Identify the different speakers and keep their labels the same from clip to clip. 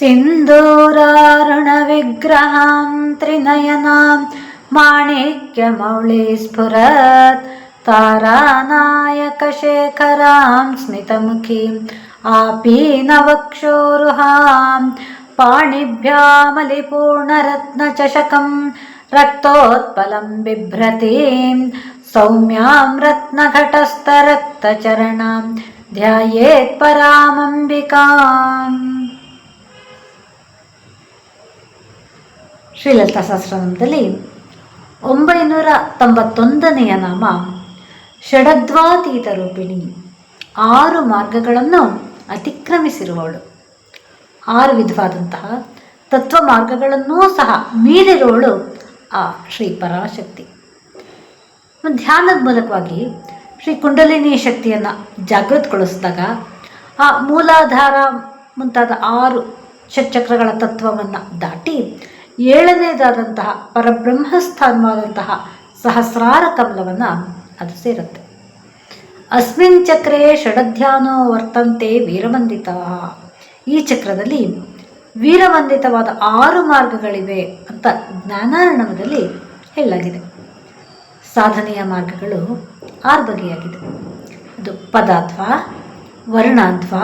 Speaker 1: सिन्दूरारुणविग्रहां त्रिनयनां माणिक्यमौळी स्फुरत् तारानायकशेखरां स्मितमुखीम् आपीनवक्षोरुहां पाणिभ्यामलिपूर्णरत्नचषकं रक्तोत्पलं बिभ्रतीं सौम्यां रत्नघटस्थरक्तचरणां ध्यायेत् ಶ್ರೀಲಲಿತಾ ಸಹಸ್ರನಾಮದಲ್ಲಿ ಒಂಬೈನೂರ ತೊಂಬತ್ತೊಂದನೆಯ ನಾಮ ಷಡದ್ವಾತೀತ ರೂಪಿಣಿ ಆರು ಮಾರ್ಗಗಳನ್ನು ಅತಿಕ್ರಮಿಸಿರುವವಳು. ಆರು ವಿಧವಾದಂತಹ ತತ್ವ ಮಾರ್ಗಗಳನ್ನೂ ಸಹ ಮೀರಿರುವಳು ಆ ಶ್ರೀ ಪರಾಶಕ್ತಿ. ಧ್ಯಾನದ ಮೂಲಕವಾಗಿ ಶ್ರೀ ಕುಂಡಲಿನಿ ಶಕ್ತಿಯನ್ನು ಜಾಗೃತಗೊಳಿಸಿದಾಗ ಆ ಮೂಲಾಧಾರ ಮುಂತಾದ ಆರು ಷಟ್ಚಕ್ರಗಳ ತತ್ವವನ್ನು ದಾಟಿ ಏಳನೇದಾದಂತಹ ಪರಬ್ರಹ್ಮಸ್ಥಾನವಾದಂತಹ ಸಹಸ್ರಾರ ಕಮಲವನ್ನು ಅದು ಸೇರುತ್ತೆ. ಅಸ್ಮಿನ್ ಚಕ್ರೇ ಷಡಧ್ಯಾನೋ ವರ್ತಂತೆ ವೀರವಂದಿತ ಈ ಚಕ್ರದಲ್ಲಿ ವೀರವಂದಿತವಾದ ಆರು ಮಾರ್ಗಗಳಿವೆ ಅಂತ ಜ್ಞಾನಾರ್ಣವದಲ್ಲಿ ಹೇಳಲಾಗಿದೆ. ಸಾಧನೆಯ ಮಾರ್ಗಗಳು ಆರು ಬಗೆಯಾಗಿದೆ. ಅದು ಪದಾಧ್ವ, ವರ್ಣಾಧ್ವ,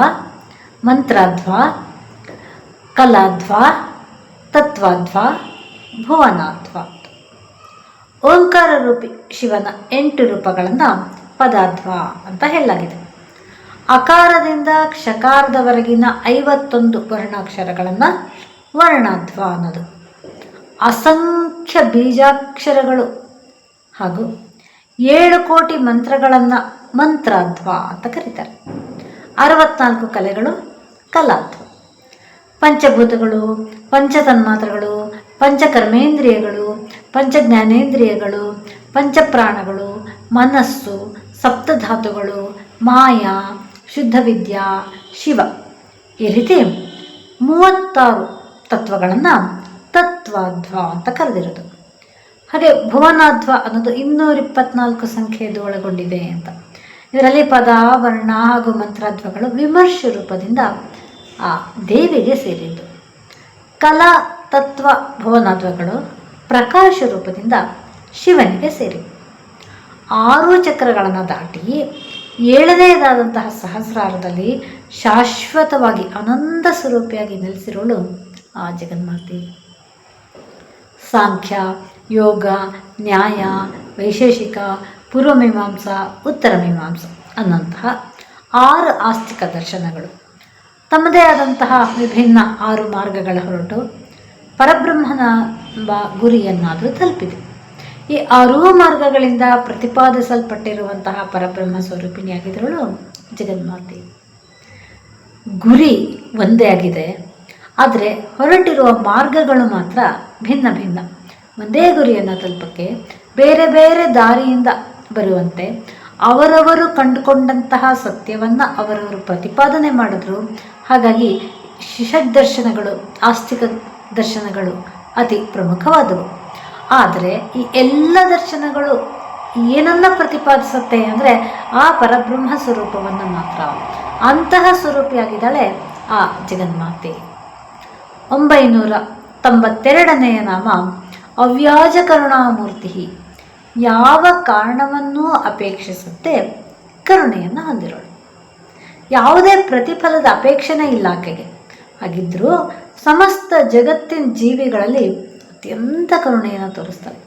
Speaker 1: ಮಂತ್ರಾಧ್ವ, ಕಲಾಧ್ವ ತತ್ವಾಧ್ವ ಭುವನಾಧ್ವ. ಓಂಕಾರ ರೂಪಿ ಶಿವನ ಎಂಟು ರೂಪಗಳನ್ನು ಪದಾಧ್ವ ಅಂತ ಹೇಳಲಾಗಿದೆ. ಅಕಾರದಿಂದ ಕ್ಷಕಾರದವರೆಗಿನ ಐವತ್ತೊಂದು ವರ್ಣಾಕ್ಷರಗಳನ್ನು ವರ್ಣಾಧ್ವ ಅನ್ನೋದು. ಅಸಂಖ್ಯ ಬೀಜಾಕ್ಷರಗಳು ಹಾಗೂ ಏಳು ಕೋಟಿ ಮಂತ್ರಗಳನ್ನು ಮಂತ್ರಾಧ್ವ ಅಂತ ಕರೀತಾರೆ. ಅರವತ್ನಾಲ್ಕು ಕಲೆಗಳು ಕಲಾಧ್ವ. ಪಂಚಭೂತಗಳು ಪಂಚತನ್ಮಾತ್ರಗಳು, ಪಂಚಕರ್ಮೇಂದ್ರಿಯಗಳು, ಪಂಚಜ್ಞಾನೇಂದ್ರಿಯಗಳು, ಪಂಚಪ್ರಾಣಗಳು, ಮನಸ್ಸು, ಸಪ್ತಧಾತುಗಳು, ಮಾಯಾ, ಶುದ್ಧವಿದ್ಯಾ, ಶಿವ. ಈ ರೀತಿ ಮೂವತ್ತಾರು ತತ್ವಗಳನ್ನು ತತ್ವಾಧ್ವ ಅಂತ ಕರೆದಿರೋದು. ಹಾಗೆ ಭುವನಾಧ್ವ ಅನ್ನೋದು ಇನ್ನೂರ ಇಪ್ಪತ್ನಾಲ್ಕು ಸಂಖ್ಯೆಯದು ಒಳಗೊಂಡಿದೆ ಅಂತ. ಇದರಲ್ಲಿ ಪದ, ವರ್ಣ ಹಾಗೂ ಮಂತ್ರಾಧ್ವಗಳು ವಿಮರ್ಶ ರೂಪದಿಂದ ಆ ದೇವಿಗೆ ಸೇರಿದ್ದು. ಕಲಾ ತತ್ವ ಭುವನಾಧ್ವಗಳು ಪ್ರಕಾಶ ರೂಪದಿಂದ ಶಿವನಿಗೆ ಸೇರಿ. ಆರು ಚಕ್ರಗಳನ್ನು ದಾಟಿ ಏಳನೆಯದಾದಂತಹ ಸಹಸ್ರಾರದಲ್ಲಿ ಶಾಶ್ವತವಾಗಿ ಆನಂದ ಸ್ವರೂಪಿಯಾಗಿ ನೆಲೆಸಿರೋಳು ಆ ಜಗನ್ಮಾತೆ. ಸಾಂಖ್ಯ, ಯೋಗ, ನ್ಯಾಯ, ವೈಶೇಷಿಕ ಪೂರ್ವಮೀಮಾಂಸ ಉತ್ತರ ಮೀಮಾಂಸ ಅನ್ನಂತಹ ಆರು ಆಸ್ತಿಕ ದರ್ಶನಗಳು. ತಮ್ಮದೇ ಆದಂತಹ ವಿಭಿನ್ನ ಆರು ಮಾರ್ಗಗಳ ಹೊರಟು ಪರಬ್ರಹ್ಮನ ಎಂಬ ಗುರಿಯನ್ನಾದರೂ ತಲುಪಿದೆ. ಈ ಆರೂ ಮಾರ್ಗಗಳಿಂದ ಪ್ರತಿಪಾದಿಸಲ್ಪಟ್ಟಿರುವಂತಹ ಪರಬ್ರಹ್ಮ ಸ್ವರೂಪಿಣಿಯಾಗಿದ್ದಳು ಜಗನ್ಮಾತೆ. ಗುರಿ ಒಂದೇ ಆಗಿದೆ, ಆದರೆ ಹೊರಟಿರುವ ಮಾರ್ಗಗಳು ಮಾತ್ರ ಭಿನ್ನ ಭಿನ್ನ. ಒಂದೇ ಗುರಿಯನ್ನು ತಲುಪಕ್ಕೆ ಬೇರೆ ಬೇರೆ ದಾರಿಯಿಂದ ಬರುವಂತೆ ಅವರವರು ಕಂಡುಕೊಂಡಂತಹ ಸತ್ಯವನ್ನು ಅವರವರು ಪ್ರತಿಪಾದನೆ ಮಾಡಿದ್ರು ಹಾಗಾಗಿ ದರ್ಶನಗಳು ಆಸ್ತಿಕ ದರ್ಶನಗಳು ಅತಿ ಪ್ರಮುಖವಾದವು. ಆದರೆ ಈ ಎಲ್ಲ ದರ್ಶನಗಳು ಏನನ್ನ ಪ್ರತಿಪಾದಿಸುತ್ತೆ ಅಂದರೆ ಆ ಪರಬ್ರಹ್ಮ ಸ್ವರೂಪವನ್ನು ಮಾತ್ರ. ಅಂತಹ ಸ್ವರೂಪಿಯಾಗಿದ್ದಾಳೆ ಆ ಜಗನ್ಮಾತೆ. ಒಂಬೈನೂರ ತೊಂಬತ್ತೆರಡನೆಯ ನಾಮ ಅವ್ಯಾಜ ಕರುಣಾಮೂರ್ತಿ. ಯಾವ ಕಾರಣವನ್ನೂ ಅಪೇಕ್ಷಿಸುತ್ತೆ ಕರುಣೆಯನ್ನು ಹೊಂದಿರೋಳು. ಯಾವುದೇ ಪ್ರತಿಫಲದ ಅಪೇಕ್ಷೆನೇ ಇಲ್ಲ ಆಕೆಗೆ. ಹಾಗಿದ್ದರೂ ಸಮಸ್ತ ಜಗತ್ತಿನ ಜೀವಿಗಳಲ್ಲಿ ಅತ್ಯಂತ ಕರುಣೆಯನ್ನು ತೋರಿಸ್ತಾರೆ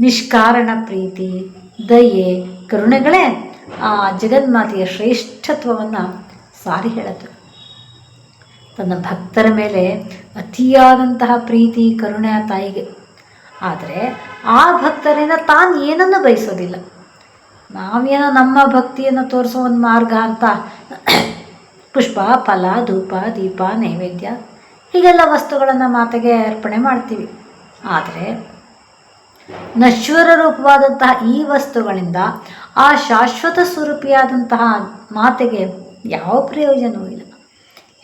Speaker 1: ನಿಷ್ಕಾರಣ, ಪ್ರೀತಿ, ದಯೆ, ಕರುಣೆಗಳೇ ಆ ಜಗನ್ಮಾತೆಯ ಶ್ರೇಷ್ಠತ್ವವನ್ನು ಸಾರಿ ಹೇಳುತ್ತೆ. ತನ್ನ ಭಕ್ತರ ಮೇಲೆ ಅತಿಯಾದಂತಹ ಪ್ರೀತಿ, ಕರುಣೆ ತಾಯಿಗೆ. ಆದರೆ ಆ ಭಕ್ತರಿಂದ ತಾನು ಏನನ್ನು ಬಯಸೋದಿಲ್ಲ. ನಾವೇನೋ ನಮ್ಮ ಭಕ್ತಿಯನ್ನು ತೋರಿಸೋ ಒಂದು ಮಾರ್ಗ ಅಂತ. ಪುಷ್ಪ, ಫಲ, ಧೂಪ, ದೀಪ, ನೈವೇದ್ಯ, ಹೀಗೆಲ್ಲ ವಸ್ತುಗಳನ್ನು ಮಾತೆಗೆ ಅರ್ಪಣೆ ಮಾಡ್ತೀವಿ. ಆದರೆ ನಶ್ವರ ರೂಪವಾದಂತಹ ಈ ವಸ್ತುಗಳಿಂದ ಆ ಶಾಶ್ವತ ಸ್ವರೂಪಿಯಾದಂತಹ ಮಾತೆಗೆ ಯಾವ ಪ್ರಯೋಜನವೂ ಇಲ್ಲ.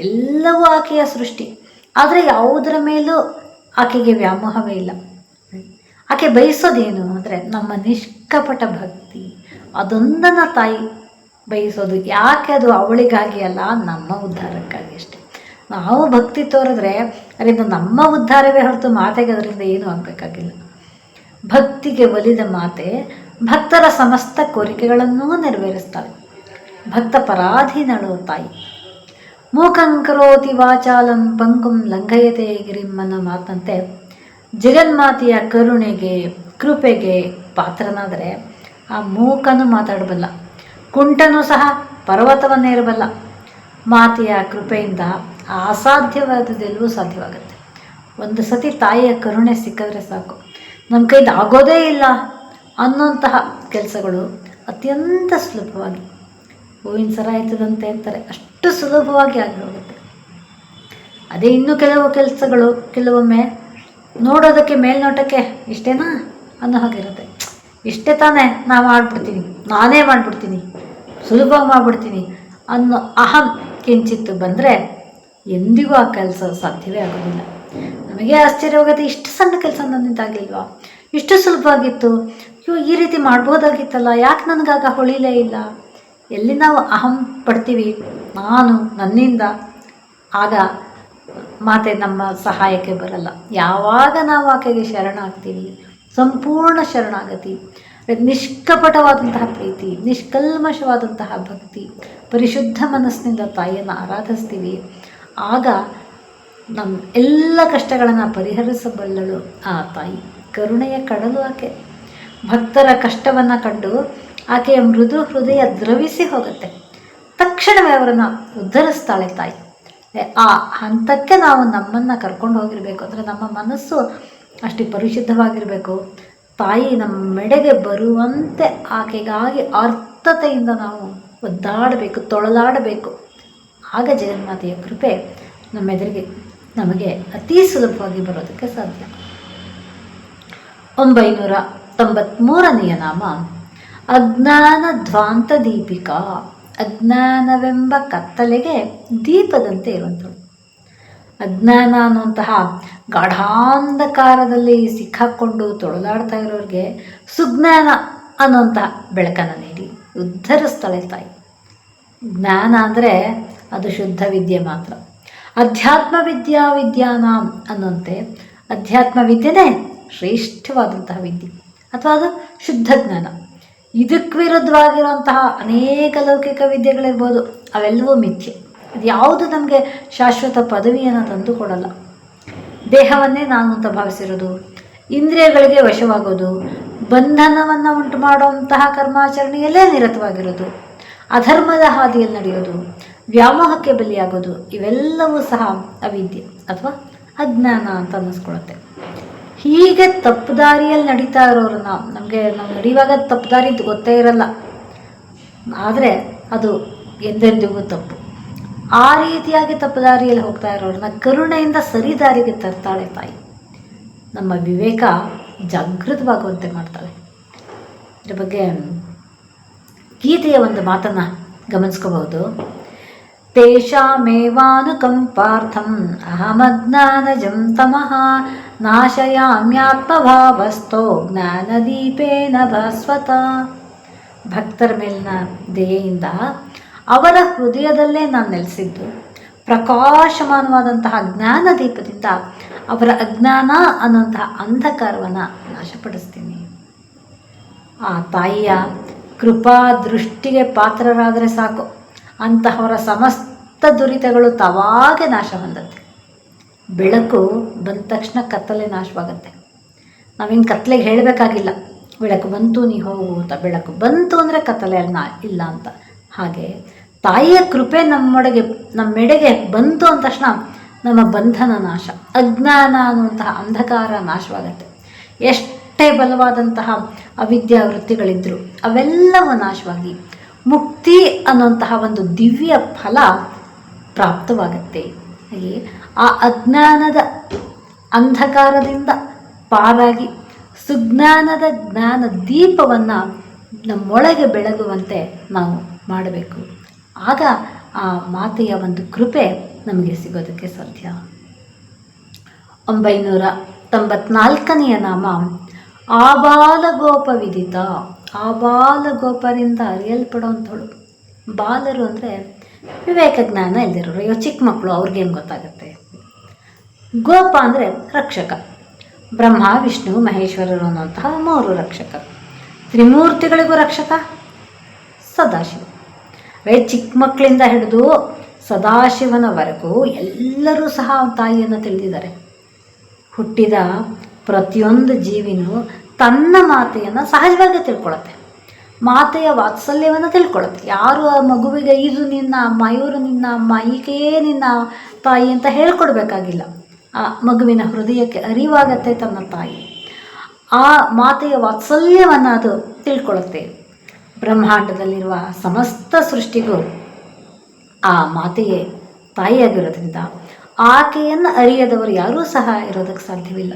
Speaker 1: ಎಲ್ಲವೂ ಆಕೆಯ ಸೃಷ್ಟಿ. ಆದರೆ ಯಾವುದರ ಮೇಲೂ ಆಕೆಗೆ ವ್ಯಾಮೋಹವೇ ಇಲ್ಲ. ಆಕೆ ಬಯಸೋದೇನು ಅಂದರೆ ನಮ್ಮ ನಿಷ್ಕಪಟ ಭಕ್ತಿ. ಅದೊಂದನ್ನು ತಾಯಿ ಬಯಸೋದು. ಯಾಕೆ ಅದು ಅವಳಿಗಾಗಿ ಅಲ್ಲ, ನಮ್ಮ ಉದ್ಧಾರಕ್ಕಾಗಿ ಅಷ್ಟೆ. ನಾವು ಭಕ್ತಿ ತೋರಿದ್ರೆ ಅದರಿಂದ ನಮ್ಮ ಉದ್ಧಾರವೇ ಹೊರತು ಮಾತೆಗೆ ಅದರಿಂದ ಏನೂ ಆಗಬೇಕಾಗಿಲ್ಲ. ಭಕ್ತಿಗೆ ಒಲಿದ ಮಾತೆ ಭಕ್ತರ ಸಮಸ್ತ ಕೋರಿಕೆಗಳನ್ನೂ ನೆರವೇರಿಸ್ತಾಳೆ. ಭಕ್ತ ಪರಾಧೀನಳು ತಾಯಿ. ಮೂಕಂಕರೋತಿ ವಾಚಾಲಂ ಪಂಕುಂ ಲಂಘಯತೆ ಗಿರಿಂ ಅನ್ನೋ ಮಾತಂತೆ ಜಗನ್ಮಾತೆಯ ಕರುಣೆಗೆ, ಕೃಪೆಗೆ ಪಾತ್ರನಾದರೆ ಆ ಮೂಕನು ಮಾತಾಡಬಲ್ಲ, ಕುಂಟನು ಸಹ ಪರ್ವತವನ್ನೇರಬಲ್ಲ ಮಾತೆಯ ಕೃಪೆಯಿಂದ ಅಸಾಧ್ಯವಾದದ್ದೆಲ್ಲವೂ ಸಾಧ್ಯವಾಗುತ್ತೆ. ಒಂದು ಸತಿ ತಾಯಿಯ ಕರುಣೆ ಸಿಕ್ಕಿದ್ರೆ ಸಾಕು. ನಮ್ಮ ಕೈಲಿ ಆಗೋದೇ ಇಲ್ಲ ಅನ್ನೋಂತಹ ಕೆಲಸಗಳು ಅತ್ಯಂತ ಸುಲಭವಾಗಿ, ಹೂವಿನ ಸರ ಆಯ್ತದಂತೆ ಅಂತಾರೆ, ಅಷ್ಟು ಸುಲಭವಾಗಿ ಆಗಿ ಅದೇ ಇನ್ನೂ ಕೆಲವು ಕೆಲಸಗಳು, ಕೆಲವೊಮ್ಮೆ ನೋಡೋದಕ್ಕೆ, ಮೇಲ್ನೋಟಕ್ಕೆ ಇಷ್ಟೇನಾ ಅನ್ನೋ ಹಾಗಿರುತ್ತೆ. ಇಷ್ಟೇ ತಾನೇ ನಾ ಮಾಡಿಬಿಡ್ತೀನಿ ನಾನೇ ಮಾಡಿಬಿಡ್ತೀನಿ. ಸುಲಭವಾಗಿ ಮಾಡಿಬಿಡ್ತೀನಿ ಅನ್ನೋ ಅಹಂ ಕಿಂಚಿತ್ತು ಬಂದರೆ ಎಂದಿಗೂ ಆ ಕೆಲಸ ಸಾಧ್ಯವೇ ಆಗೋದಿಲ್ಲ. ನಮಗೆ ಆಶ್ಚರ್ಯವಾಗುತ್ತೆ ಇಷ್ಟು ಸಣ್ಣ ಕೆಲಸ ನನ್ನಿಂದಾಗಲಿಲ್ವಾ ಇಷ್ಟು ಸುಲಭವಾಗಿತ್ತು. ಅಯ್ಯೋ, ಈ ರೀತಿ ಮಾಡ್ಬೋದಾಗಿತ್ತಲ್ಲ. ಯಾಕೆ ನನಗಾಗ ಹೊಳಿಲೇ ಇಲ್ಲ? ಎಲ್ಲಿ ನಾವು ಅಹಂ ಪಡ್ತೀವಿ? ನಾನು ನನ್ನಿಂದ. ಆಗ ಮಾತೆ ನಮ್ಮ ಸಹಾಯಕ್ಕೆ ಬರಲ್ಲ. ಯಾವಾಗ ನಾವು ಆಕೆಗೆ ಶರಣಾಗ್ತೀವಿ ಸಂಪೂರ್ಣ ಶರಣಾಗತಿ. ನಿಷ್ಕಪಟವಾದಂತಹ ಪ್ರೀತಿ, ನಿಷ್ಕಲ್ಮಶವಾದಂತಹ ಭಕ್ತಿ, ಪರಿಶುದ್ಧ ಮನಸ್ಸಿನಿಂದ ತಾಯಿಯನ್ನು ಆರಾಧಿಸ್ತೀವಿ. ಆಗ ನಮ್ಮ ಎಲ್ಲ ಕಷ್ಟಗಳನ್ನು ಪರಿಹರಿಸಬಲ್ಲಳು ಆ ತಾಯಿ. ಕರುಣೆಯ ಕಡಲು ಆಕೆ. ಭಕ್ತರ ಕಷ್ಟವನ್ನು ಕಂಡು ಆಕೆಯ ಮೃದು ಹೃದಯ ದ್ರವಿಸಿ ಹೋಗುತ್ತೆ. ತಕ್ಷಣವೇ ಅವರನ್ನು ಉದ್ಧರಿಸ್ತಾಳೆ ತಾಯಿ. ಆ ಹಂತಕ್ಕೆ ನಾವು ನಮ್ಮನ್ನು ಕರ್ಕೊಂಡು ಹೋಗಿರಬೇಕು. ಅಂದರೆ ನಮ್ಮ ಮನಸ್ಸು ಅಷ್ಟು ಪರಿಶುದ್ಧವಾಗಿರಬೇಕು. ತಾಯಿ ನಮ್ಮ ಮೆಡೆಗೆ ಬರುವಂತೆ ಆಕೆಗಾಗಿ ಅರ್ಥತೆಯಿಂದ ನಾವು ಒದ್ದಾಡಬೇಕು ತೊಳಲಾಡಬೇಕು ಆಗ ಜಗನ್ಮಾತೆಯ ಕೃಪೆ ನಮ್ಮೆದುರಿಗೆ ನಮಗೆ ಅತೀ ಸುಲಭವಾಗಿ ಬರೋದಕ್ಕೆ ಸಾಧ್ಯ. ಒಂಬೈನೂರ ತೊಂಬತ್ತ್ಮೂರನೆಯ ನಾಮ, ಅಜ್ಞಾನ ಧ್ವಾಂತ ದೀಪಿಕಾ, ಅಜ್ಞಾನವೆಂಬ ಕತ್ತಲೆಗೆ ದೀಪದಂತೆ ಇರುವಂಥಳು ಅಜ್ಞಾನ ಅನ್ನುವಂತಹ ಗಾಢಾಂಧಕಾರದಲ್ಲಿ ಸಿಕ್ಕಾಕ್ಕೊಂಡು ತೊಳೆದಾಡ್ತಾ ಇರೋರಿಗೆ ಸುಜ್ಞಾನ ಅನ್ನುವಂತಹ ಬೆಳಕನ್ನು ನೀಡಿ. ಉದ್ಧರಿಸ್ತಾಳೆ ತಾಯಿ. ಜ್ಞಾನ ಅಂದರೆ ಅದು ಶುದ್ಧ ವಿದ್ಯೆ ಮಾತ್ರ. ಅಧ್ಯಾತ್ಮ ವಿದ್ಯಾ ವಿದ್ಯಾನ ಅನ್ನುವಂತೆ ಅಧ್ಯಾತ್ಮ ವಿದ್ಯೆನೇ ಶ್ರೇಷ್ಠವಾದಂತಹ ವಿದ್ಯೆ. ಅಥವಾ ಅದು ಶುದ್ಧ ಜ್ಞಾನ. ಇದಕ್ಕೆ ವಿರುದ್ಧವಾಗಿರುವಂತಹ ಅನೇಕ ಲೌಕಿಕ ವಿದ್ಯೆಗಳಿರ್ಬೋದು. ಅವೆಲ್ಲವೂ ಮಿಥ್ಯೆ. ಅದು ಯಾವುದು ನಮಗೆ ಶಾಶ್ವತ ಪದವಿಯನ್ನು ತಂದು ಕೊಡಲ್ಲ. ದೇಹವನ್ನೇ ನಾನು ಅಂತ ಭಾವಿಸಿರೋದು. ಇಂದ್ರಿಯಗಳಿಗೆ ವಶವಾಗೋದು. ಬಂಧನವನ್ನು ಉಂಟು ಮಾಡುವಂತಹ ಕರ್ಮಾಚರಣೆಯಲ್ಲೇ ನಿರತವಾಗಿರೋದು. ಅಧರ್ಮದ ಹಾದಿಯಲ್ಲಿ ನಡೆಯೋದು. ವ್ಯಾಮೋಹಕ್ಕೆ ಬಲಿಯಾಗೋದು. ಇವೆಲ್ಲವೂ ಸಹ ಅವಿದ್ಯೆ ಅಥವಾ ಅಜ್ಞಾನ ಅಂತ ಅನ್ನಿಸ್ಕೊಳುತ್ತೆ ಹೀಗೆ ತಪ್ಪು ದಾರಿಯಲ್ಲಿ ನಡೀತಾ ಇರೋರನ್ನ ನಮಗೆ ನಾವು ನಡೆಯುವಾಗ ತಪ್ಪು ದಾರಿ ಗೊತ್ತೇ ಇರಲ್ಲ. ಆದರೆ ಅದು ಎಂದೆಂದಿಗೂ ತಪ್ಪು. ಆ ರೀತಿಯಾಗಿ ತಪ್ಪು ದಾರಿಯಲ್ಲಿ ಹೋಗ್ತಾ ಇರೋರನ್ನ ಕರುಣೆಯಿಂದ ಸರಿ ದಾರಿಗೆ ತರ್ತಾಳೆ ತಾಯಿ. ನಮ್ಮ ವಿವೇಕ ಜಾಗೃತವಾಗುವಂತೆ ಮಾಡ್ತಾಳೆ. ಇದ್ರ ಬಗ್ಗೆ ಗೀತೆಯ ಒಂದು ಮಾತನ್ನು ಗಮನಿಸ್ಕೋಬಹುದು. ತೇಷಾಮೇವಾನುಕಂಪಾರ್ಥಂ ಅಹಮಜ್ಞಾನಜಂ ತಮಃ ನಾಶಯಾಮ್ಯಾತ್ಮಭಾವಸ್ಥೋ ಜ್ಞಾನದೀಪೇನ ಭಾಸ್ವತ. ಭಕ್ತರ ಮೇಲಿನ ದಯೆಯಿಂದ ಅವರ ಹೃದಯದಲ್ಲೇ ನಾನು ನೆಲೆಸಿದ್ದು. ಪ್ರಕಾಶಮಾನವಾದಂತಹ ಜ್ಞಾನ ದೀಪದಿಂದ ಅವರ ಅಜ್ಞಾನ ಅನ್ನುವಂತಹ ಅಂಧಕಾರವನ್ನು ನಾಶಪಡಿಸ್ತೀನಿ. ಆ ತಾಯಿಯ ಕೃಪಾ ದೃಷ್ಟಿಗೆ ಪಾತ್ರರಾದರೆ ಸಾಕು. ಅಂತಹವರ ಸಮಸ್ತ ದುರಿತಗಳು ತವಾಗೆ ನಾಶ ಹೊಂದತ್ತೆ. ಬೆಳಕು ಬಂದ ತಕ್ಷಣ ಕತ್ತಲೆ ನಾಶವಾಗತ್ತೆ. ನಾವಿನ್ನು ಕತ್ತಲೆಗೆ ಹೇಳಬೇಕಾಗಿಲ್ಲ. ಬೆಳಕು ಬಂತು ನೀ ಹೋಗು ಅಂತ. ಬೆಳಕು ಬಂತು ಅಂದರೆ ಕತ್ತಲೆ ಅಲ್ಲಿ ಇಲ್ಲ ಅಂತ. ಹಾಗೆ ತಾಯಿಯ ಕೃಪೆ ನಮ್ಮೊಳಗೆ, ನಮ್ಮೆಡೆಗೆ ಬಂತು ಅಂದ ತಕ್ಷಣ ನಮ್ಮ ಬಂಧನ ನಾಶ, ಅಜ್ಞಾನ ಅನ್ನುವಂತಹ ಅಂಧಕಾರ ನಾಶವಾಗತ್ತೆ. ಎಷ್ಟೇ ಬಲವಾದಂತಹ ಅವಿದ್ಯಾ ವೃತ್ತಿಗಳಿದ್ದರೂ ಅವೆಲ್ಲವೂ ನಾಶವಾಗಿ ಮುಕ್ತಿ ಅನ್ನುವಂತಹ ಒಂದು ದಿವ್ಯ ಫಲ ಪ್ರಾಪ್ತವಾಗುತ್ತೆ. ಹಾಗೆ ಆ ಅಜ್ಞಾನದ ಅಂಧಕಾರದಿಂದ ಪಾರಾಗಿ ಸುಜ್ಞಾನದ ಜ್ಞಾನ ದೀಪವನ್ನು ನಮ್ಮೊಳಗೆ ಬೆಳಗುವಂತೆ ನಾವು ಮಾಡಬೇಕು. ಆಗ ಆ ಮಾತೆಯ ಒಂದು ಕೃಪೆ ನಮಗೆ ಸಿಗೋದಕ್ಕೆ ಸಾಧ್ಯ. ಒಂಬೈನೂರ ತೊಂಬತ್ನಾಲ್ಕನೆಯ ನಾಮ ಆಬಾಲಗೋಪ ವಿದಿತ ಆಬಾಲಗೋಪರಿಂದ ಅರಿಯಲ್ಪಡುವಂಥಳು ಬಾಲರು ಅಂದರೆ ವಿವೇಕ ಜ್ಞಾನ ಇಲ್ದಿರೋರು, ಅಯ್ಯೋ, ಚಿಕ್ಕ ಮಕ್ಕಳು ಅವ್ರಿಗೇನು ಗೊತ್ತಾಗುತ್ತೆ? ಗೋಪ ಅಂದರೆ ರಕ್ಷಕ. ಬ್ರಹ್ಮ, ವಿಷ್ಣು, ಮಹೇಶ್ವರರು ಅನ್ನುವಂತಹ ಮೂರು ರಕ್ಷಕ. ತ್ರಿಮೂರ್ತಿಗಳಿಗೂ ರಕ್ಷಕ, ಸದಾಶಿವ. ಚಿಕ್ಕ ಮಕ್ಕಳಿಂದ ಹಿಡಿದು ಸದಾಶಿವನವರೆಗೂ ಎಲ್ಲರೂ ಸಹ ತಾಯಿಯನ್ನು ತಿಳಿದಿದ್ದಾರೆ. ಹುಟ್ಟಿದ ಪ್ರತಿಯೊಂದು ಜೀವಿನೂ ತನ್ನ ಮಾತೆಯನ್ನು ಸಹಜವಾಗಿ ತಿಳ್ಕೊಳತ್ತೆ. ಮಾತೆಯ ವಾತ್ಸಲ್ಯವನ್ನು ತಿಳ್ಕೊಳತ್ತೆ. ಯಾರು ಆ ಮಗುವಿಗೆ ಇದು ನಿನ್ನ, ಅಮ್ಮ ಇವರು ನಿನ್ನ, ಅಮ್ಮ ಈಕೆಯೇ ನಿನ್ನ ತಾಯಿ ಅಂತ ಹೇಳ್ಕೊಡ್ಬೇಕಾಗಿಲ್ಲ. ಆ ಮಗುವಿನ ಹೃದಯಕ್ಕೆ ಅರಿವಾಗತ್ತೆ ತನ್ನ ತಾಯಿ. ಆ ಮಾತೆಯ ವಾತ್ಸಲ್ಯವನ್ನು ಅದು ತಿಳ್ಕೊಳ್ಳುತ್ತೆ ಬ್ರಹ್ಮಾಂಡದಲ್ಲಿರುವ ಸಮಸ್ತ ಸೃಷ್ಟಿಗೂ ಆ ಮಾತೆಯೇ ತಾಯಿಯಾಗಿರೋದ್ರಿಂದ ಆಕೆಯನ್ನು ಅರಿಯದವರು ಯಾರೂ ಸಹ ಇರೋದಕ್ಕೆ ಸಾಧ್ಯವಿಲ್ಲ.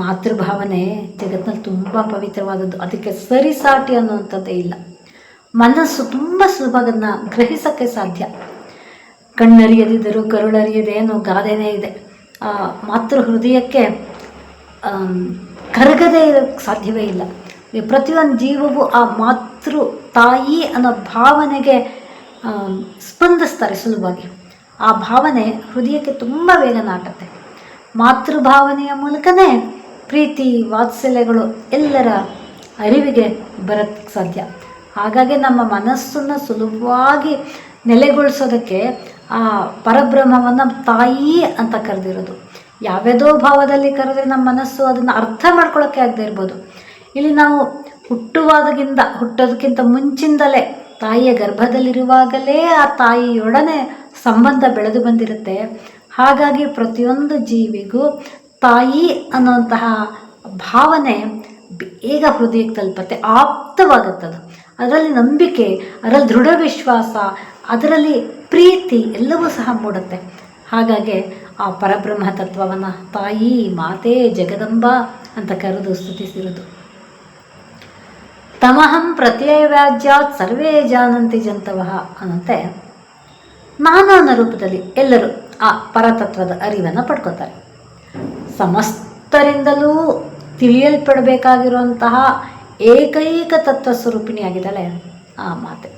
Speaker 1: ಮಾತೃಭಾವನೆ ಜಗತ್ತಿನಲ್ಲಿ ತುಂಬ ಪವಿತ್ರವಾದದ್ದು. ಅದಕ್ಕೆ ಸರಿಸಾಟಿ ಅನ್ನುವಂಥದ್ದೇ ಇಲ್ಲ. ಮನಸ್ಸು ತುಂಬ ಸುಲಭ ಅದನ್ನು ಗ್ರಹಿಸೋಕ್ಕೆ ಸಾಧ್ಯ. ಕಣ್ಣರಿಯದಿದ್ದರೂ ಕರುಳರಿಯದೆ ಗಾದೆನೇ ಇದೆ. ಆ ಮಾತೃ ಹೃದಯಕ್ಕೆ ಕರಗದೇ ಇರೋಕ್ಕೆ ಸಾಧ್ಯವೇ ಇಲ್ಲ. ಪ್ರತಿಯೊಂದು ಜೀವವು ಆ ಮಾತೃ ತಾಯಿ ಅನ್ನೋ ಭಾವನೆಗೆ ಸ್ಪಂದಿಸ್ತಾರೆ ಸುಲಭವಾಗಿ. ಆ ಭಾವನೆ ಹೃದಯಕ್ಕೆ ತುಂಬ ಬೇಗ ನಾಟುತ್ತೆ ಮಾತೃಭಾವನೆಯ ಮೂಲಕನೇ ಪ್ರೀತಿ, ವಾತ್ಸಲ್ಯಗಳು ಎಲ್ಲರ ಅರಿವಿಗೆ ಬರೋಕ್ಕೆ ಸಾಧ್ಯ. ಹಾಗಾಗಿ ನಮ್ಮ ಮನಸ್ಸನ್ನು ಸುಲಭವಾಗಿ ನೆಲೆಗೊಳಿಸೋದಕ್ಕೆ ಆ ಪರಬ್ರಹ್ಮವನ್ನು ತಾಯಿ ಅಂತ ಕರೆದಿರೋದು. ಯಾವ್ಯಾವುದೋ ಭಾವದಲ್ಲಿ ಕರೆದ್ರೆ ನಮ್ಮ ಮನಸ್ಸು ಅದನ್ನು ಅರ್ಥ ಮಾಡ್ಕೊಳ್ಳೋಕ್ಕೆ ಆಗದೆ ಇರ್ಬೋದು. ಇಲ್ಲಿ ನಾವು ಹುಟ್ಟುವಾದಗಿಂದ ಹುಟ್ಟೋದಕ್ಕಿಂತ ಮುಂಚಿಂದಲೇ ತಾಯಿಯ ಗರ್ಭದಲ್ಲಿರುವಾಗಲೇ ಆ ತಾಯಿಯೊಡನೆ ಸಂಬಂಧ ಬೆಳೆದು ಬಂದಿರುತ್ತೆ. ಹಾಗಾಗಿ ಪ್ರತಿಯೊಂದು ಜೀವಿಗೂ ತಾಯಿ ಅನ್ನುವಂತಹ ಭಾವನೆ ಬೇಗ ಹೃದಯಕ್ಕೆ ತಲುಪತ್ತೆ ಆಪ್ತವಾಗುತ್ತದು ಅದರಲ್ಲಿ ನಂಬಿಕೆ, ಅದರಲ್ಲಿ ದೃಢ ವಿಶ್ವಾಸ ಅದರಲ್ಲಿ ಪ್ರೀತಿ ಎಲ್ಲವೂ ಸಹ ಮೂಡುತ್ತೆ. ಹಾಗಾಗಿ ಆ ಪರಬ್ರಹ್ಮ ತತ್ವವನ್ನು ತಾಯಿ, ಮಾತೆ, ಜಗದಂಬ ಅಂತ ಕರೆದು ಸ್ತುತಿಸಿರೋದು ತಮಹಂ ಪ್ರತ್ಯಯವ್ಯಾಜ್ಯಾತ್ ಸರ್ವೇ ಜಾನಂತಿ ಜಂತವಃ ಅನ್ನಂತೆ ಮಾನವನ ರೂಪದಲ್ಲಿ ಎಲ್ಲರೂ ಆ ಪರತತ್ವದ ಅರಿವನ್ನು ಪಡ್ಕೋತಾರೆ. ಸಮಸ್ತರಿಂದಲೂ ತಿಳಿಯಲ್ಪಡಬೇಕಾಗಿರುವಂತಹ ಏಕೈಕ ತತ್ವ ಸ್ವರೂಪಿಣಿಯಾಗಿದ್ದಾಳೆ ಆ ಮಾತೆ.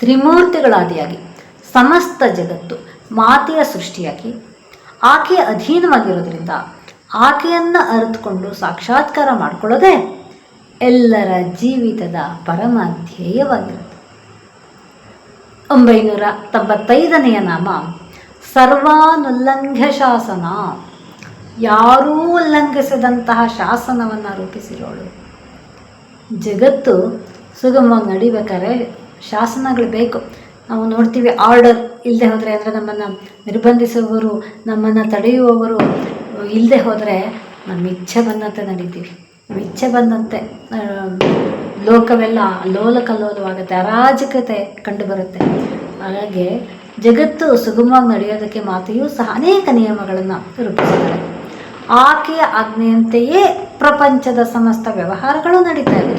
Speaker 1: ತ್ರಿಮೂರ್ತಿಗಳಾದಿಯಾಗಿ ಸಮಸ್ತ ಜಗತ್ತು ಮಾತೆಯ ಸೃಷ್ಟಿಯಾಗಿ ಆಕೆಯ ಅಧೀನವಾಗಿರೋದ್ರಿಂದ ಆಕೆಯನ್ನು ಅರಿತುಕೊಂಡು ಸಾಕ್ಷಾತ್ಕಾರ ಮಾಡಿಕೊಳ್ಳೋದೇ ಎಲ್ಲರ ಜೀವಿತದ ಪರಮ ಧ್ಯೇಯವಾಗಿರುತ್ತೆ ಒಂಬೈನೂರ ತೊಂಬತ್ತೈದನೆಯ ನಾಮ ಸರ್ವಾನುಲ್ಲಂಘ್ಯ ಶಾಸನ ಯಾರೂ ಉಲ್ಲಂಘಿಸದಂತಹ ಶಾಸನವನ್ನು ರೂಪಿಸಿರೋಳು. ಜಗತ್ತು ಸುಗಮವಾಗಿ ನಡಿಬೇಕಾದ್ರೆ ಶಾಸನಗಳು ಬೇಕು. ನಾವು ನೋಡ್ತೀವಿ, ಆರ್ಡರ್ ಇಲ್ಲದೆ ಹೋದರೆ ಅಂದರೆ ನಮ್ಮನ್ನು ನಿರ್ಬಂಧಿಸುವವರು, ನಮ್ಮನ್ನು ತಡೆಯುವವರು ಇಲ್ಲದೆ ಹೋದರೆ ನಮ್ಮ ಇಚ್ಛೆ ಬಂದಂತೆ ನಡೀತೀವಿ. ಇಚ್ಛೆ ಬಂದಂತೆ ಲೋಕವೆಲ್ಲ ಲೋಲ ಕಲ್ಲೋಲವಾಗುತ್ತೆ ಅರಾಜಕತೆ ಕಂಡುಬರುತ್ತೆ. ಹಾಗಾಗಿ ಜಗತ್ತು ಸುಗಮವಾಗಿ ನಡೆಯೋದಕ್ಕೆ ಮಾತೆಯೂ ಸಹ ಅನೇಕ ನಿಯಮಗಳನ್ನು ರೂಪಿಸಿದ್ದಾರೆ ಆಕೆಯ ಆಜ್ಞೆಯಂತೆಯೇ ಪ್ರಪಂಚದ ಸಮಸ್ತ ವ್ಯವಹಾರಗಳು ನಡೀತಾ ಇವೆ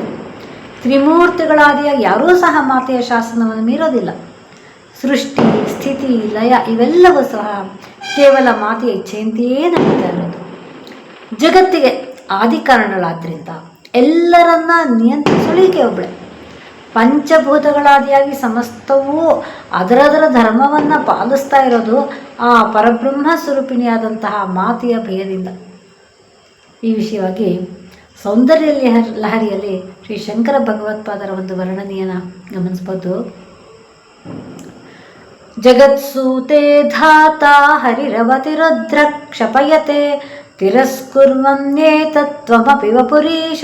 Speaker 1: ತ್ರಿಮೂರ್ತಿಗಳಾದಿಯ ಯಾರೂ ಸಹ ಮಾತೆಯ ಶಾಸನವನ್ನು ಮೀರೋದಿಲ್ಲ. ಸೃಷ್ಟಿ, ಸ್ಥಿತಿ, ಲಯ ಇವೆಲ್ಲವೂ ಸಹ ಕೇವಲ ಮಾತೆಯ ಇಚ್ಛೆಯಂತೆಯೇ ನಡೀತಾ ಇರೋದು ಜಗತ್ತಿಗೆ ಆದಿಕಾರಣಗಳಾದ್ರಿಂದ ಎಲ್ಲರನ್ನ ನಿಯಂತ್ರಿಸಲಿಕ್ಕೆ ಒಬ್ಬಳೆ ಪಂಚಭೂತಗಳಾದಿಯಾಗಿ ಸಮಸ್ತವೂ ಅದರದರ ಧರ್ಮವನ್ನು ಪಾಲಿಸ್ತಾ ಇರೋದು ಆ ಪರಬ್ರಹ್ಮ ಸ್ವರೂಪಿಣಿಯಾದಂತಹ ಮಾತೆಯ ಭಯದಿಂದ. ಈ ವಿಷಯವಾಗಿ ಸೌಂದರ್ಯ ಲಹರ್ ಲಹರಿಯಲ್ಲಿ ಶ್ರೀ ಶಂಕರ ಭಗವತ್ಪಾದರ ಒಂದು ವರ್ಣನೆಯನ್ನು ಗಮನಿಸ್ಬೋದು. ಜಗತ್ಸೂತೆ ಧಾತ ಹರಿರವತಿರುದ್ರ ಕ್ಷಪಯತೆ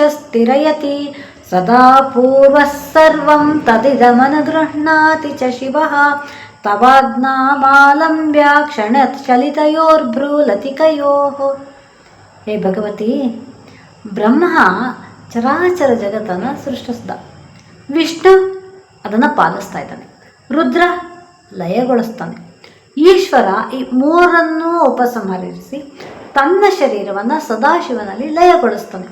Speaker 1: ಸ್ಥಿರಯತಿ ಸದಾ ಪೂರ್ವಃ ಸರ್ವಂ ತದಿದಮನುಗೃಹ್ಣಾತಿ ಚ ಶಿವಃ ತವಾಜ್ಞಾಮಾಲಂಬ್ಯ ಕ್ಷಣ ಚಲಿತಯೋರ್ಭ್ರೂಲತಿಕಯೋಃ ಹೇ ಭಗವತಿ ಬ್ರಹ್ಮ ಚರಾಚರ ಜಗತ್ತನ್ನು ಸೃಷ್ಟಿಸ್ದ. ವಿಷ್ಣು ಅದನ್ನು ಪಾಲಿಸ್ತಾ ಇದ್ದಾನೆ. ರುದ್ರ ಲಯಗೊಳಿಸ್ತಾನೆ. ಈಶ್ವರ ಈ ಮೂರನ್ನೂ ಉಪಸಂಹರಿಸಿ ತನ್ನ ಶರೀರವನ್ನು ಸದಾಶಿವನಲ್ಲಿ ಲಯಗೊಳಿಸ್ತಾನೆ.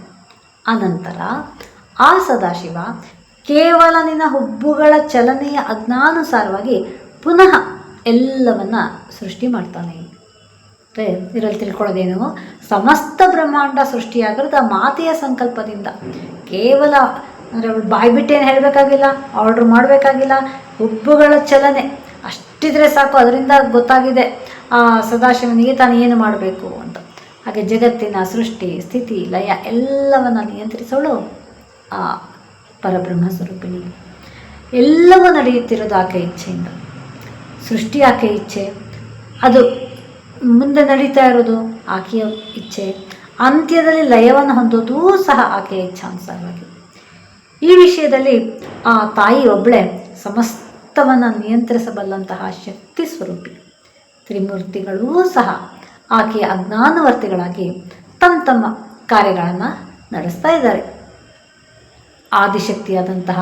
Speaker 1: ಅನಂತರ ಆ ಸದಾಶಿವ ಕೇವಲ ನಿನ್ನ ಹುಬ್ಬುಗಳ ಚಲನೆಯ ಅಜ್ಞಾನುಸಾರವಾಗಿ ಪುನಃ ಎಲ್ಲವನ್ನ ಸೃಷ್ಟಿ ಮಾಡ್ತಾನೆ. ಇದರಲ್ಲಿ ತಿಳ್ಕೊಳ್ಳೋದೇನು? ಸಮಸ್ತ ಬ್ರಹ್ಮಾಂಡ ಸೃಷ್ಟಿಯಾಗಿರೋದು ಆ ಮಾತೆಯ ಸಂಕಲ್ಪದಿಂದ. ಕೇವಲ, ಅಂದರೆ ಅವಳು ಬಾಯಿ ಬಿಟ್ಟೇನು ಹೇಳಬೇಕಾಗಿಲ್ಲ ಆರ್ಡ್ರ್ ಮಾಡಬೇಕಾಗಿಲ್ಲ, ಹುಬ್ಬುಗಳ ಚಲನೆ. ಅಷ್ಟಿದ್ರೆ ಸಾಕು, ಅದರಿಂದ ಗೊತ್ತಾಗಿದೆ. ಸದಾಶಿವನಿಗೆ ತಾನು ಏನು ಮಾಡಬೇಕು ಅಂತ. ಹಾಗೆ ಜಗತ್ತಿನ ಸೃಷ್ಟಿ, ಸ್ಥಿತಿ, ಲಯ ಎಲ್ಲವನ್ನು ನಿಯಂತ್ರಿಸೋಳು ಆ ಪರಬ್ರಹ್ಮ ಸ್ವರೂಪಿಣಿ. ಎಲ್ಲವೂ ನಡೆಯುತ್ತಿರೋದು ಆಕೆ ಇಚ್ಛೆಯಿಂದ. ಸೃಷ್ಟಿ ಆಕೆ ಇಚ್ಛೆ. ಅದು ಮುಂದೆ ನಡೀತಾ ಇರೋದು ಆಕೆಯ ಇಚ್ಛೆ. ಅಂತ್ಯದಲ್ಲಿ ಲಯವನ್ನು ಹೊಂದೋದೂ ಸಹ ಆಕೆಯ ಇಚ್ಛಾನುಸಾರವಾಗಿ ಈ ವಿಷಯದಲ್ಲಿ ಆ ತಾಯಿ ಒಬ್ಬಳೆ ಸಮಸ್ತವನ್ನು ನಿಯಂತ್ರಿಸಬಲ್ಲಂತಹ ಶಕ್ತಿ ಸ್ವರೂಪಿ. ತ್ರಿಮೂರ್ತಿಗಳೂ ಸಹ ಆಕೆಯ ಅಜ್ಞಾನವರ್ತಿಗಳಾಗಿ ತಮ್ಮ ತಮ್ಮ ಕಾರ್ಯಗಳನ್ನು ನಡೆಸ್ತಾ ಇದ್ದಾರೆ. ಆದಿಶಕ್ತಿಯಾದಂತಹ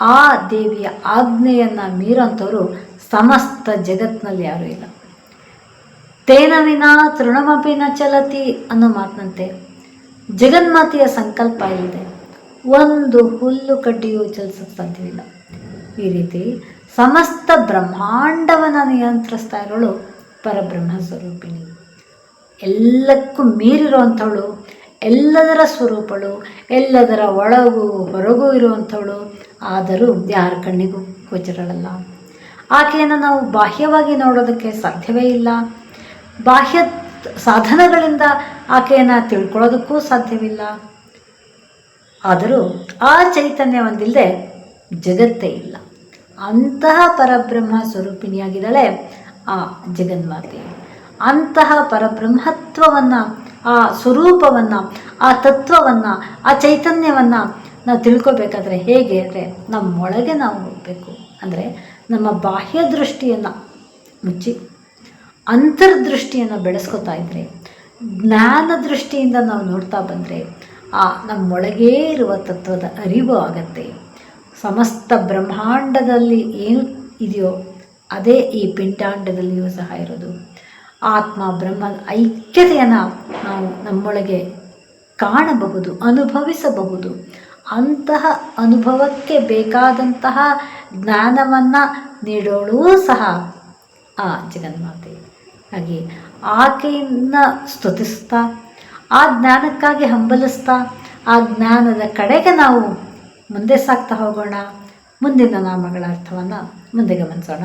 Speaker 1: ಆ ದೇವಿಯ ಆಜ್ಞೆಯನ್ನು ಮೀರೋಂಥವರು ಸಮಸ್ತ ಜಗತ್ತಿನಲ್ಲಿ ಯಾರೂ ಇಲ್ಲ. ತೇನ ವಿನಾ ತೃಣಮಪಿ ನ ಚಲತಿ ಅನ್ನೋ ಮಾತಿನಂತೆ ಜಗನ್ಮಾತೆಯ ಸಂಕಲ್ಪ ಇಲ್ಲದೆ. ಒಂದು ಹುಲ್ಲು ಕಡ್ಡಿಯೂ ಚಲಿಸಕ್ಕೆ ಸಾಧ್ಯವಿಲ್ಲ ಈ ರೀತಿ ಸಮಸ್ತ ಬ್ರಹ್ಮಾಂಡವನ್ನು ನಿಯಂತ್ರಿಸ್ತಾ ಇರೋಳು ಪರಬ್ರಹ್ಮ ಸ್ವರೂಪಿಣಿ ಎಲ್ಲಕ್ಕೂ ಮೀರಿರುವಂಥವಳು, ಎಲ್ಲದರ ಸ್ವರೂಪಳು, ಎಲ್ಲದರ ಒಳಗೂ ಹೊರಗೂ ಇರುವಂಥವಳು, ಆದರೂ ಯಾರ ಕಣ್ಣಿಗೂ ಗೋಚರಳಲ್ಲ. ಆಕೆಯನ್ನು ನಾವು ಬಾಹ್ಯವಾಗಿ ನೋಡೋದಕ್ಕೆ ಸಾಧ್ಯವೇ ಇಲ್ಲ. ಬಾಹ್ಯ ಸಾಧನಗಳಿಂದ ಆಕೆಯನ್ನು ತಿಳ್ಕೊಳ್ಳೋದಕ್ಕೂ ಸಾಧ್ಯವಿಲ್ಲ. ಆದರೂ ಆ ಚೈತನ್ಯ ಒಂದಿಲ್ಲದೆ ಜಗತ್ತೇ ಇಲ್ಲ. ಅಂತಹ ಪರಬ್ರಹ್ಮ ಸ್ವರೂಪಿಣಿಯಾಗಿದ್ದಾಳೆ ಆ ಜಗನ್ಮಾತೆ ಅಂತಹ ಪರಬ್ರಹ್ಮತ್ವವನ್ನು, ಆ ಸ್ವರೂಪವನ್ನು, ಆ ತತ್ವವನ್ನು, ಆ ಚೈತನ್ಯವನ್ನು ನಾವು ತಿಳ್ಕೊಬೇಕಾದ್ರೆ ಹೇಗೆ ಅಂದರೆ ನಮ್ಮೊಳಗೆ ನಾವು ಹೋಗಬೇಕು. ಅಂದರೆ ನಮ್ಮ ಬಾಹ್ಯ ದೃಷ್ಟಿಯನ್ನು ಮುಚ್ಚಿ, ಅಂತರ್ದೃಷ್ಟಿಯನ್ನು ಬೆಳೆಸ್ಕೊತಾ ಇದ್ದರೆ ಜ್ಞಾನ ದೃಷ್ಟಿಯಿಂದ ನಾವು ನೋಡ್ತಾ ಬಂದರೆ ಆ ನಮ್ಮೊಳಗೇ ಇರುವ ತತ್ವದ ಅರಿವು ಆಗತ್ತೆ. ಸಮಸ್ತ ಬ್ರಹ್ಮಾಂಡದಲ್ಲಿ ಏನು ಇದೆಯೋ ಅದೇ ಈ ಪಿಂಡಾಂಡದಲ್ಲಿಯೂ ಸಹ ಇರೋದು. ಆತ್ಮ, ಬ್ರಹ್ಮ, ಐಕ್ಯತೆಯನ್ನು ನಾವು ನಮ್ಮೊಳಗೆ ಕಾಣಬಹುದು, ಅನುಭವಿಸಬಹುದು. ಅಂತಹ ಅನುಭವಕ್ಕೆ ಬೇಕಾದಂತಹ ಜ್ಞಾನವನ್ನು ನೀಡೋಳೂ ಸಹ ಆ ಜಗನ್ಮಾತೆ. ಹಾಗೆ ಆಕೆಯನ್ನು ಸ್ತುತಿಸ್ತಾ, ಆ ಜ್ಞಾನಕ್ಕಾಗಿ ಹಂಬಲಿಸ್ತಾ, ಆ ಜ್ಞಾನದ ಕಡೆಗೆ ನಾವು ಮುಂದೆ ಸಾಗ್ತಾ ಹೋಗೋಣ, ಮುಂದಿನ ನಾಮಗಳ ಅರ್ಥವನ್ನು ಮುಂದೆ ಗಮನಿಸೋಣ.